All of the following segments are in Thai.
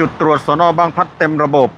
จุดตรวจสนอบางพัดเต็มระบบ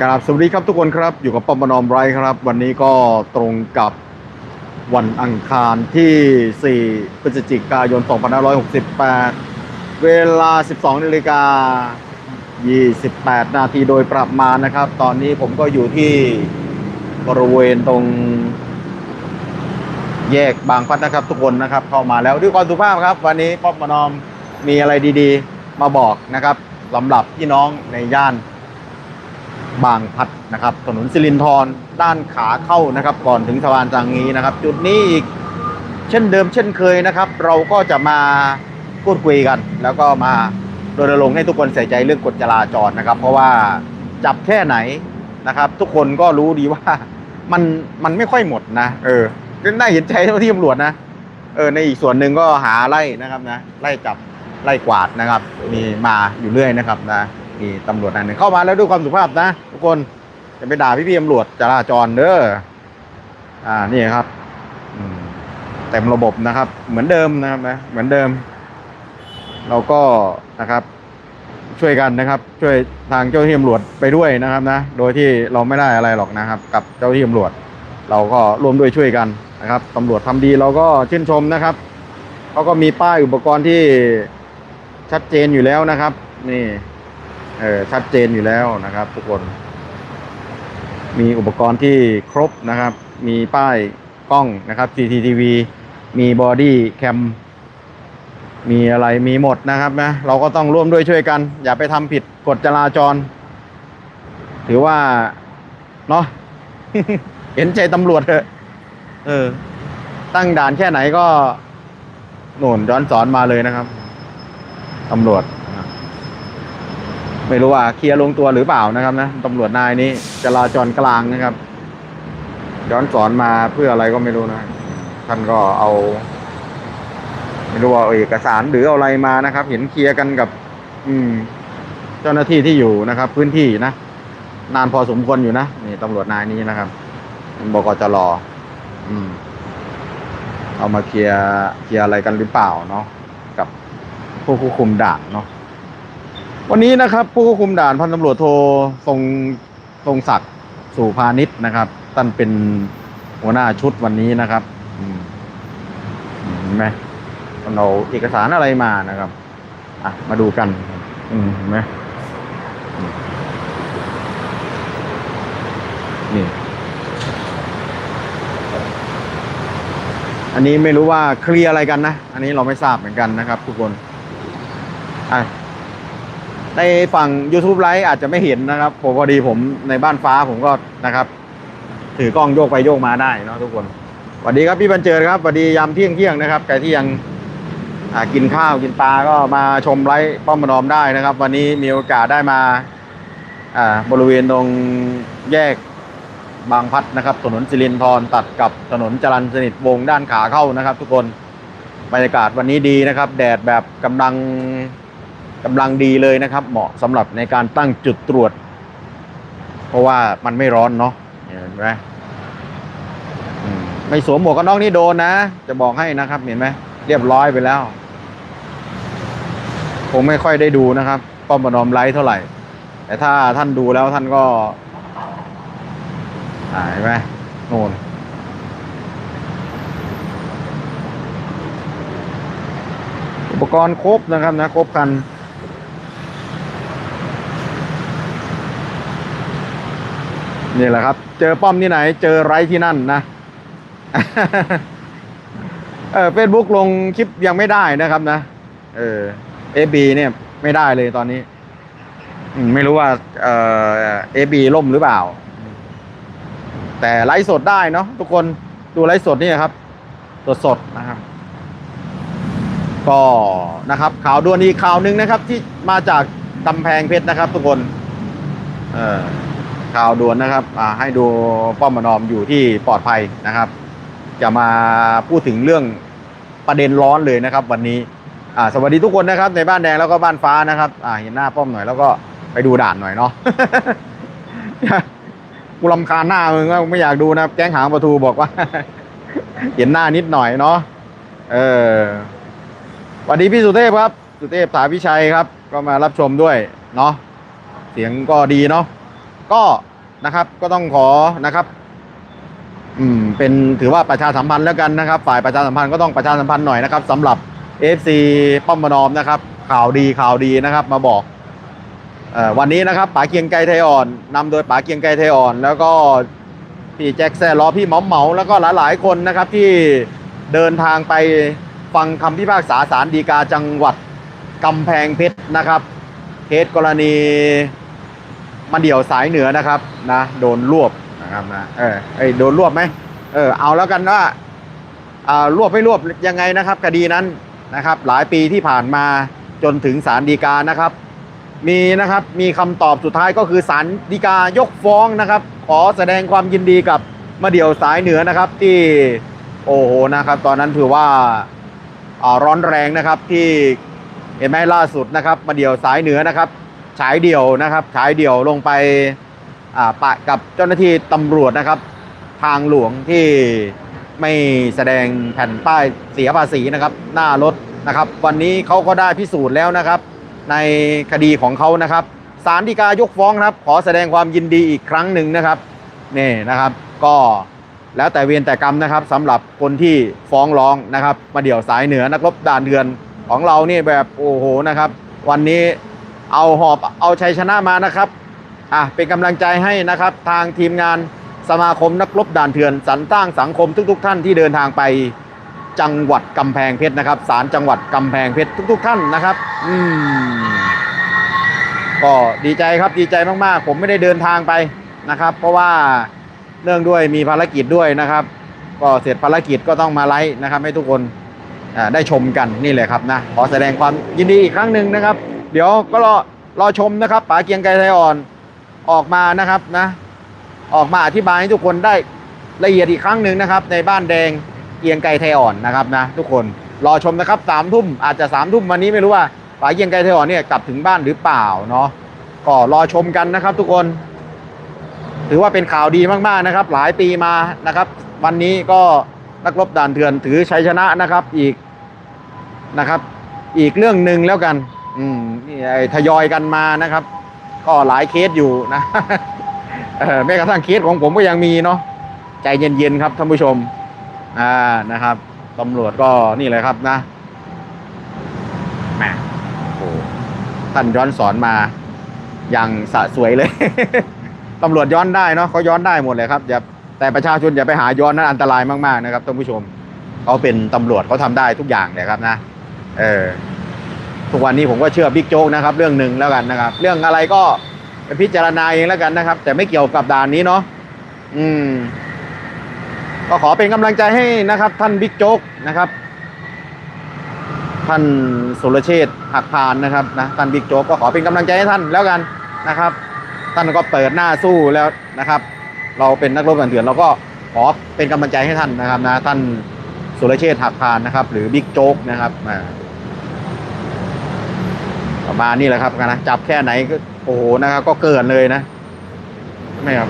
กราบสวัสดีครับทุกคนครับ อยู่กับป้อมประนอมไรครับ วันนี้ก็ตรงกับวันอังคารที่ 4 พฤศจิกายน 2568 เวลา 12นาฬิกา 28 นาทีโดยประมาณนะครับ ตอนนี้ผมก็อยู่ที่บริเวณตรง แยกบางพัดนะครับ ทุกคนนะครับ เข้ามาแล้วด้วยความสุภาพครับ วันนี้ป้อมประนอมมีอะไรดีๆ มาบอกนะครับสำหรับพี่น้องในย่านบางพัดนะครับ ถนนสิรินธรด้านขาเข้านะครับ ก่อนถึงสะพานจางงี้นะครับ จุดนี้อีกเช่นเดิมเช่นเคยนะครับ เราก็จะมาพูดคุยกัน แล้วก็มา รณรงค์ให้ทุกคนใส่ใจเรื่องกฎจราจรนะครับ เพราะว่าจับแค่ไหนนะครับ ทุกคนก็รู้ดีว่ามันมันไม่ค่อยหมดนะเออก็น่าเห็นใจเจ้าหน้าที่ตำรวจนะเออในอีกส่วนหนึ่งก็หาไล่นะครับนะไล่จับไล่กวาดนะครับมีมาอยู่เรื่อยนะครับนะมีตำรวจนายหนึ่งเข้ามาแล้วด้วยความสุภาพนะ ทุกคนจะไปด่าพี่พี่ตำรวจจราจรเด้ออ่านี่ครับเต็มระบบนะครับ เหมือนเดิมนะครับนะเหมือนเดิม เราก็นะครับช่วยกันนะครับ ช่วยทางเจ้าหน้าที่ตำรวจไปด้วยนะครับนะ โดยที่เราไม่ได้อะไรหรอกนะครับ กับเจ้าหน้าที่ตำรวจ เราก็ร่วมด้วยช่วยกันนะครับตำรวจทำดีเราก็ชื่นชมนะครับเขาก็มีป้ายอุปกรณ์ที่ชัดเจนอยู่แล้วนะครับ นี่เออชัดเจนอยู่แล้วนะครับ ทุกคน มีอุปกรณ์ที่ครบนะครับ มีป้ายกล้องนะครับ CCTV มีบอดี้แคม มีอะไรมีหมดนะครับนะเราก็ต้องร่วมด้วยช่วยกัน อย่าไปทำผิดกฎจราจร ถือว่าเนาะเห็นใจตำรวจเถอะเออ ตั้งด่านแค่ไหนก็โน่นย้อนสอนมาเลยนะครับตำรวจไม่รู้ว่าเคลียร์ลงตัวหรือเปล่านะครับนะตำรวจนายนี้จราจรกลางนะครับ ย้อนสอนมาเพื่ออะไรก็ไม่รู้นะท่านก็เอา ไม่รู้ว่าเอาเอกสารหรืออะไรมานะครับ เห็นเคลียร์กันกับ อืม เจ้าหน้าที่ที่อยู่นะครับ พื้นที่นะนานพอสมควรอยู่นะนี่ตำรวจนายนี้นะครับบกจรอืม เอามาเคลียร์เคลียร์อะไรกันหรือเปล่าเนาะกับผู้ควบคุมด่านเนาะวันนี้นะครับ ผู้ควบคุมด่านพันตำรวจโททรงทรงศักดิ์สู่พาณิชย์นะครับท่านเป็นหัวหน้าชุดวันนี้นะครับ อืมเห็นไหม ท่านเอาเอกสารอะไรมานะครับ อะ มาดูกัน อืมเห็นไหมนี่ อันนี้ไม่รู้ว่าเคลียร์อะไรกันนะ อันนี้เราไม่ทราบเหมือนกันนะครับ ทุกคนอะในฝั่ง YouTube ไลฟ์อาจจะไม่เห็นนะครับผมพอดีผมในบ้านฟ้าผมก็นะครับ ถือกล้องโยกไปโยกมาได้เนาะทุกคนสวัสดีครับพี่บรรเจิดครับสวัสดียามเที่ยงเที่ยงนะครับใครที่ยัง กินข้าวกินปลาก็มาชมไลฟ์ป้อมมนอมได้นะครับ วันนี้มีโอกาสได้มาอ่าบริเวณตรงแยกบางพัดนะครับ ถนนสิรินธรตัดกับถนนจรัญสนิทวงด้านขาเข้านะครับ ทุกคนบรรยากาศวันนี้ดีนะครับ แดดแบบกำลังกำลังดีเลยนะครับ เหมาะสำหรับในการตั้งจุดตรวจ เพราะว่ามันไม่ร้อนเนาะเห็นไหมไม่สวมหมวกกันน็อกนี่โดนนะ จะบอกให้นะครับเห็นไหมเรียบร้อยไปแล้ว ผมไม่ค่อยได้ดูนะครับ ป้อมปนอมไลท์เท่าไหร่ แต่ถ้าท่านดูแล้วท่านก็อ่าเห็นไหมโน่นอุปกรณ์ครบนะครับนะ ครบครันนี่แหละครับ เจอป้อมที่ไหน เจอไรที่นั่นนะ เออเฟซบุ๊กลงคลิปยังไม่ได้นะครับนะ เออ เอบีเนี่ยไม่ได้เลยตอนนี้ ไม่รู้ว่า เออเอบีล่มหรือเปล่า แต่ไลฟ์สดได้เนาะทุกคนดูไลฟ์สดนี่ครับสดสดนะครับ ก็นะครับ ข่าวด่วนอีกข่าวหนึ่งนะครับ ที่มาจากกำแพงเพชรนะครับ ทุกคน เออข่าวด่วนนะครับ อ่า ให้ดูป้อมมนอมอยู่ที่ปลอดภัยนะครับ จะมาพูดถึงเรื่องประเด็นร้อนเลยนะครับ วันนี้ อ่าสวัสดีทุกคนนะครับในบ้านแดงแล้วก็บ้านฟ้านะครับ อ่าเห็นหน้าป้อมหน่อยแล้วก็ไปดูด่านหน่อยเนาะ กูรำคาญหน้ามึงก็ไม่อยากดูนะแก๊งหางประตูบอกว่า เห็นหน้านิดหน่อยเนาะเออสวัสดีพี่สุเทพครับ สุเทพสาพิชัยครับ ก็มารับชมด้วยเนาะเสียงก็ดีเนาะก็นะครับก็ต้องขอนะครับ อืมเป็นถือว่าประชาสัมพันธ์แล้วกันนะครับ ฝ่ายประชาสัมพันธ์ก็ต้องประชาสัมพันธ์หน่อยนะครับสำหรับ FC ป้อมมนอมนะครับ ข่าวดีข่าวดีนะครับ มาบอกออวันนี้นะครับป๋าเกียงไกรไทยอ่อนนำโดยป๋าเกียงไกรไทยอ่อน แล้วก็พี่แจ็คแซ่ล้อพี่หมอมเหมาแล้วก็หลายๆคนนะครับที่เดินทางไปฟังคำพิพากษาศาลฎีกาจังหวัดกำแพงเพชรนะครับเคสกรณีมาเดี่ยวสายเหนือนะครับนะโดนรวบนะครับนะเออไอโดนรวบไหมเออเอาแล้วกันว่าอ่ารวบไม่รวบยังไงนะครับคดีนั้น นะครับ หลายปีที่ผ่านมาจนถึงศาลฎีกานะครับ มีนะครับมีคำตอบสุดท้ายก็คือศาลฎีกายกฟ้องนะครับ ขอแสดงความยินดีกับมาเดี่ยวสายเหนือนะครับที่โอ้โหนะครับ ตอนนั้นถือว่าร้อนแรงนะครับที่เห็นไหมล่าสุดนะครับ มาเดี่ยวสายเหนือนะครับฉายเดี่ยวนะครับฉายเดี่ยวลงไปอ่าปะกับเจ้าหน้าที่ตำรวจนะครับ ทางหลวงที่ ไม่แสดงแผ่นป้ายเสียภาษีนะครับ หน้ารถนะครับ วันนี้เขาก็ได้พิสูจน์แล้วนะครับ ในคดีของเขานะครับศาลฎีกายกฟ้องครับ ขอแสดงความยินดีอีกครั้งหนึ่งนะครับนี่นะครับ ก็แล้วแต่เวียนแต่กรรมนะครับสำหรับคนที่ฟ้องร้องนะครับ มาเดี่ยวสายเหนือนักรบด่านเดือนของเรานี่แบบโอ้โหนะครับ วันนี้เอาหอบเอาชัยชนะมานะครับอะเป็นกำลังใจให้นะครับทางทีมงาน สมาคมนักรบด่านเถื่อนสรรสร้างสังคมทุกๆท่านที่เดินทางไปจังหวัดกำแพงเพชรนะครับศาลจังหวัดกำแพงเพชรทุก ๆ ท่านนะครับ อืมก็ดีใจครับดีใจมากๆ ผมไม่ได้เดินทางไปนะครับ เพราะว่าเนื่องด้วยมีภารกิจด้วยนะครับ ก็เสร็จภารกิจก็ต้องมาไลฟ์นะครับ ให้ทุกคนได้ชมกันนี่แหละครับนะขอแสดงความยินดีอีกครั้งหนึ่งนะครับ เดี๋ยวก็รอรอชมนะครับป๋าเกียงไกรไทยอ่อนออกมานะครับนะ ออกมาอธิบายให้ทุกคนได้ละเอียดอีกครั้งหนึ่งนะครับ ในบ้านแดงเกียงไกรไทยอ่อนนะครับนะทุกคนรอชมนะครับสามทุ่มอาจจะสามทุ่มวันนี้ไม่รู้ว่าป๋าเกียงไกรไทยอ่อนเนี่ยกลับถึงบ้านหรือเปล่าเนาะก็รอชมกันนะครับ ทุกคน ถือว่าเป็นข่าวดีมากๆนะครับ หลายปีมานะครับ วันนี้ก็นักรบด่านเถื่อนถือชัยชนะนะครับอีกนะครับ อีกเรื่องหนึ่งแล้วกัน อืมนี่ทยอยกันมานะครับ ก็หลายเคสอยู่นะ แม้กระทั่งเคสของผมก็ยังมีเนาะใจเย็นๆครับท่านผู้ชม อ่านะครับตำรวจก็นี่เลยครับนะแหมโอ้ท่านย้อนสอนมาอย่างสะสวยเลย ตำรวจย้อนได้เนาะเขาย้อนได้หมดเลยครับอย่าแต่ประชาชนอย่าไปหาย้อนนั้นอันตรายมากๆนะครับท่านผู้ชมเขาเป็นตำรวจเขาทำได้ทุกอย่างเลยครับนะเออทุกวันนี้ผมก็เชื่อบิ๊กโจ๊กนะครับ เรื่องหนึ่งแล้วกันนะครับ เรื่องอะไรก็ ไปพิจารณาเองแล้วกันนะครับ แต่ไม่เกี่ยวกับด่านนี้เนาะอืม ก็ขอเป็นกำลังใจให้นะครับ ท่านบิ๊กโจ๊กนะครับ ท่านสุรเชษหักพานนะครับนะท่านบิ๊กโจ๊กก็ขอเป็นกำลังใจให้ท่านแล้วกันนะครับ ท่านก็เปิดหน้าสู้แล้วนะครับ เราเป็นนักรบกันเถื่อนเราก็ขอเป็นกำลังใจให้ท่านนะครับนะท่านสุรเชษหักพานนะครับ หรือบิ๊กโจ๊กนะครับอ่า ประมาณนี้แหละครับนะจับแค่ไหนก็โอ้โหนะครับ ก็เกินเลยนะไม่ครับ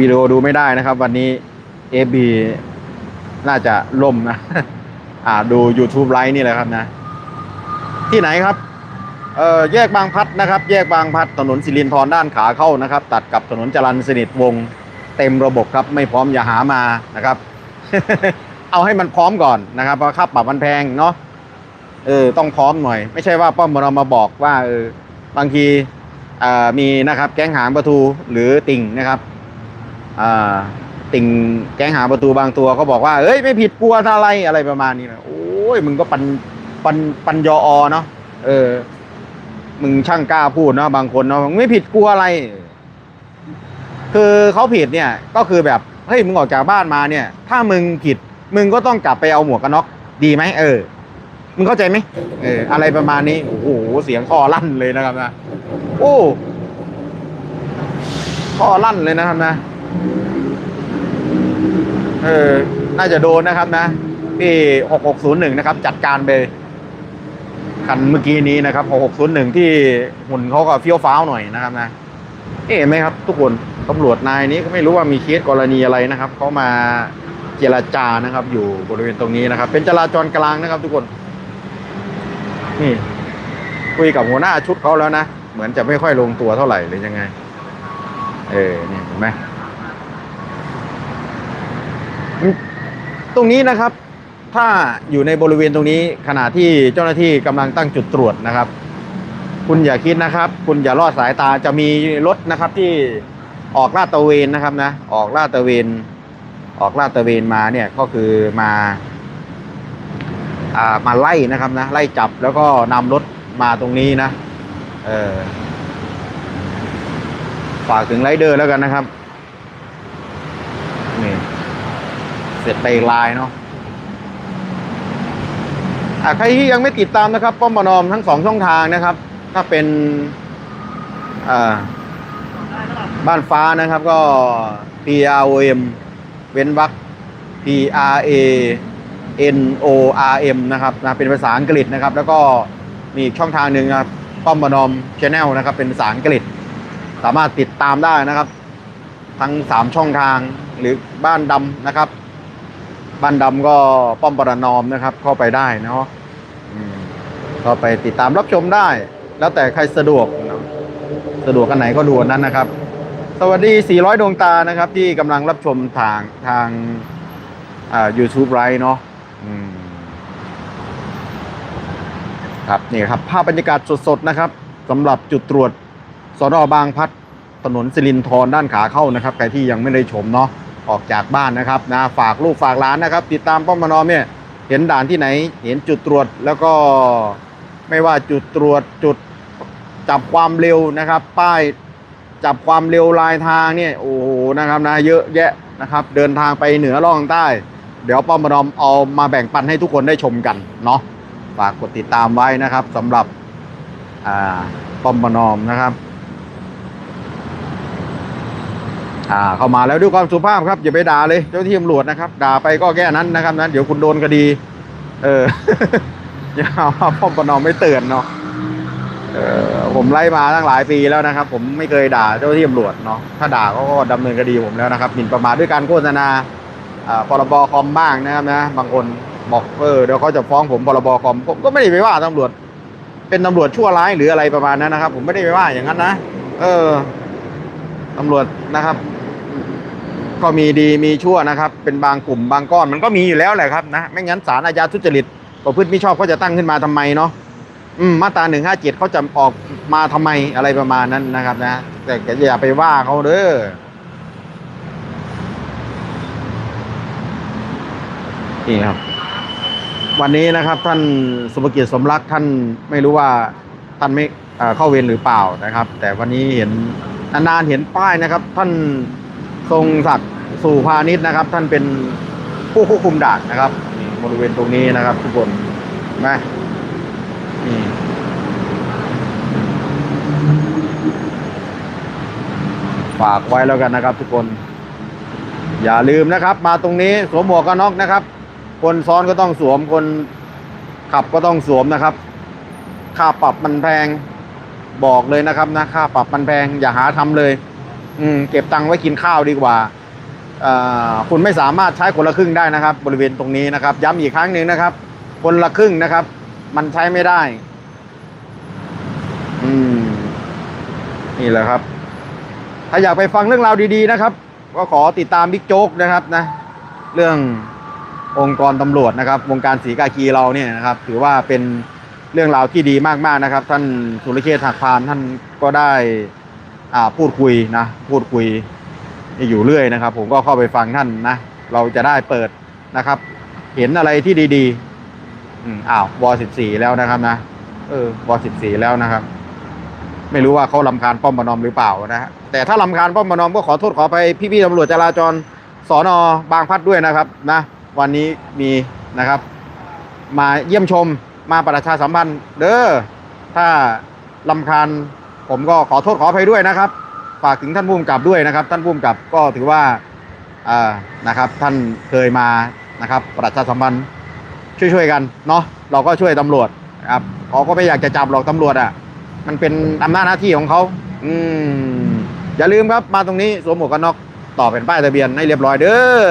วิดีโอดูไม่ได้นะครับ วันนี้ FB น่าจะล่มนะ อ่าดู YouTube ไลฟ์นี่แหละครับนะ ที่ไหนครับ เอ่อแยกบางพัดนะครับ แยกบางพัดถนนสิรินธรด้านขาเข้านะครับ ตัดกับถนนจรัญสนิทวงศ์เต็มระบบครับ ไม่พร้อมอย่าหามานะครับ เอาให้มันพร้อมก่อนนะครับเพราะค่าปรับมันแพงเนาะเออต้องพร้อมหน่อย ไม่ใช่ว่าป้อมเรามาบอกว่าเออบางทีอ่ามีนะครับแก๊งหางประตูหรือติ่งนะครับอ่าติ่งแก๊งหาประตูบางตัวเขาบอกว่าเอ้ยไม่ผิดกลัวอะไรอะไรประมาณนี้นะโอ้ยมึงก็ปันปันปันยออเนาะเออ มึงช่างกล้าพูดเนาะบางคนเนาะมึงไม่ผิดกลัวอะไร คือเขาผิดเนี่ยก็คือแบบเฮ้ยมึงออกจากบ้านมาเนี่ย ถ้ามึงผิด มึงก็ต้องกลับไปเอาหมวกกันน็อกดีไหมเออ มึงเข้าใจไหมเออ อะไรประมาณนี้ โอ้โห เสียงคอลั่นเลยนะครับนะ โอ้คอลั่นเลยนะครับนะ เออ น่าจะโดนนะครับนะพี่6601นย์หนึ่งนะครับ จัดการไปคันเมื่อกี้นี้นะครับ601ที่หุ่นเขาก็เฟี้ยวฟ้าวหน่อยนะครับนะเอ๊ะเห็นไหมครับ ทุกคนตำรวจนายนี้ก็ไม่รู้ว่ามีเคสกรณีอะไรนะครับเขามา เจรจานะครับ อยู่บริเวณตรงนี้นะครับ เป็นจราจรกลางนะครับ ทุกคน นี่ คุยกับหัวหน้าชุดเขาแล้วนะ เหมือนจะไม่ค่อยลงตัวเท่าไหร่หรือยังไง เออนี่เห็นไหมตรงนี้นะครับ ถ้าอยู่ในบริเวณตรงนี้ ขณะที่เจ้าหน้าที่กำลังตั้งจุดตรวจนะครับ คุณอย่าคิดนะครับ คุณอย่าลอดสายตาจะมีรถนะครับที่ออกลาดตระเวนนะครับนะ ออกลาดตระเวน ออกลาดตระเวนมาเนี่ยก็คือมาอ่ามาไล่นะครับนะไล่จับแล้วก็นำรถมาตรงนี้นะเออฝากถึงไรเดอร์แล้วกันนะครับนี่เสร็จไปอีกลายเนาะะใครที่ยังไม่ติดตามนะครับ ป้อมปนอมทั้งสองช่องทางนะครับ ถ้าเป็นบ้านฟ้านะครับก็ P R O M เว้นวรรค P R A N O R M นะครับนะเป็นภาษาอังกฤษนะครับ แล้วก็มีอีกช่องทางหนึ่งนะครับป้อมปนอมชแนลนะครับ เป็นภาษาอังกฤษ สามารถติดตามได้นะครับ ทั้งสามช่องทางหรือบ้านดำนะครับ บ้านดำก็ป้อมปรนอมนะครับ เข้าไปได้เนาะอืมก็ไปติดตามรับชมได้ แล้วแต่ใครสะดวก สะดวกกันไหนก็ดูนั้นนะครับ สวัสดี 400 ดวงตานะครับ ที่กำลังรับชมทางทางอ่า YouTube ไรเนาะครับนี่ครับ ภาพบรรยากาศสดๆนะครับสำหรับจุดตรวจสนบางพัดถนนสิรินทรด้านขาเข้านะครับใครที่ยังไม่ได้ชมเนาะออกจากบ้านนะครับนะฝากลูกฝากหลานนะครับ ติดตามป้อมมนอมเนี่ยเห็นด่านที่ไหน เห็นจุดตรวจแล้วก็ไม่ว่าจุดตรวจจุดจับความเร็วนะครับ ป้าย จับความเร็วลายทางเนี่ยโอ้โหนะครับนะเยอะแยะนะครับ เดินทางไปเหนือล่องใต้ เดี๋ยวป้อมมนอมเอามาแบ่งปันให้ทุกคนได้ชมกันเนาะฝากกดติดตามไว้นะครับสำหรับป้อมมนอมนะครับอ่าเข้ามาแล้วด้วยความสุภาพครับอย่าไปด่าเลยเจ้าที่ตำรวจนะครับ ด่าไปก็แค่นั้นนะครับนั้นเดี๋ยวคุณโดนคดี เอออย่าเอามาพ่อปนอมไม่เตือนเนาะเออ ผมไล่มาตั้งหลายปีแล้วนะครับ ผมไม่เคยด่าเจ้าที่ตำรวจเนาะถ้าด่าก็ดำเนินคดีผมแล้วนะครับหมิ่นประมาทด้วยการโฆษณาอ่าพรบคอมบ้างนะครับนะบางคนบอกเออเดี๋ยวเขาจะฟ้องผมพรบคอมผมก็ไม่ได้ไปว่าตำรวจ เป็นตำรวจชั่วร้ายหรืออะไรประมาณนั้นนะครับ ผมไม่ได้ไปว่าอย่างนั้นนะเออตำรวจนะครับ ก็มีดีมีชั่วนะครับ เป็นบางกลุ่มบางก้อนมันก็มีอยู่แล้วแหละครับนะไม่งั้นศาลอาญาทุจริตประพฤติมิชอบเขาจะตั้งขึ้นมาทำไมเนาะ มาตราหนึ่งห้าเจ็ดเขาจะออกมาทำไมอะไรประมาณนั้นนะครับ นะ แต่อย่าไปว่าเขาเด้อนี่ครับ วันนี้นะครับ ท่านสุภกิจสมรักท่านไม่รู้ว่าท่านไม่เข้าเวรหรือเปล่านะครับ แต่วันนี้เห็นนานๆเห็นป้ายนะครับ ท่านทรงศักดิ์สู่พาณิชย์นะครับ ท่านเป็นผู้ควบคุมด่านนะครับบริเวณตรงนี้นะครับ ทุกคนนไหม ฝากไว้แล้วกันนะครับ ทุกคน อย่าลืมนะครับ มาตรงนี้สวมหมวกกันน็อกนะครับ คนซ้อนก็ต้องสวมคนขับก็ต้องสวมนะครับ ค่าปรับมันแพงบอกเลยนะครับนะค่าปรับมันแพงอย่าหาทำเลย อืมเก็บตังค์ไว้กินข้าวดีกว่าอ่าคุณไม่สามารถใช้คนละครึ่งได้นะครับ บริเวณตรงนี้นะครับ ย้ำอีกครั้งหนึ่งนะครับ คนละครึ่งนะครับ มันใช้ไม่ได้ อืม นี่แหละครับ ถ้าอยากไปฟังเรื่องราวดีๆนะครับ ก็ขอติดตามบิ๊กโจ๊กนะครับนะ เรื่ององค์กรตำรวจนะครับ วงการสีกากีเราเนี่ยนะครับ ถือว่าเป็นเรื่องราวที่ดีมากๆนะครับ ท่านสุรเชษฐ์หักพานท่านก็ได้อ่าพูดคุยนะ พูดคุยอยู่เรื่อยนะครับ ผมก็เข้าไปฟังท่านนะ เราจะได้เปิดนะครับ เห็นอะไรที่ดี ๆ อืมอ้าววอสิบสี่แล้วนะครับนะเออวอสิบสี่แล้วนะครับ ไม่รู้ว่าเขาลำคาญป้อมปนอมหรือเปล่านะฮะแต่ถ้าลำคาญป้อมปนอมก็ขอโทษขอไปพี่ๆตำรวจจราจรสอนอบางพัดด้วยนะครับ นะ วันนี้มีนะครับ มาเยี่ยมชมมาประชาสัมพันธ์ เด้อถ้าลำคาญผมก็ขอโทษขออภัยด้วยนะครับ ฝากถึงท่านผู้กำกับด้วยนะครับ ท่านผู้กำกับก็ถือว่าอ่านะครับ ท่านเคยมานะครับ ประชาสัมพันธ์ ช่วยๆกันเนาะเราก็ช่วยตำรวจครับเขาก็ไม่อยากจะจับหรอกตำรวจอะ มันเป็นอำนาจหน้าที่ของเขาอืมอย่าลืมครับมาตรงนี้สวมหมวกกันน็อกต่อเป็นป้ายทะเบียนให้เรียบร้อยเด้อ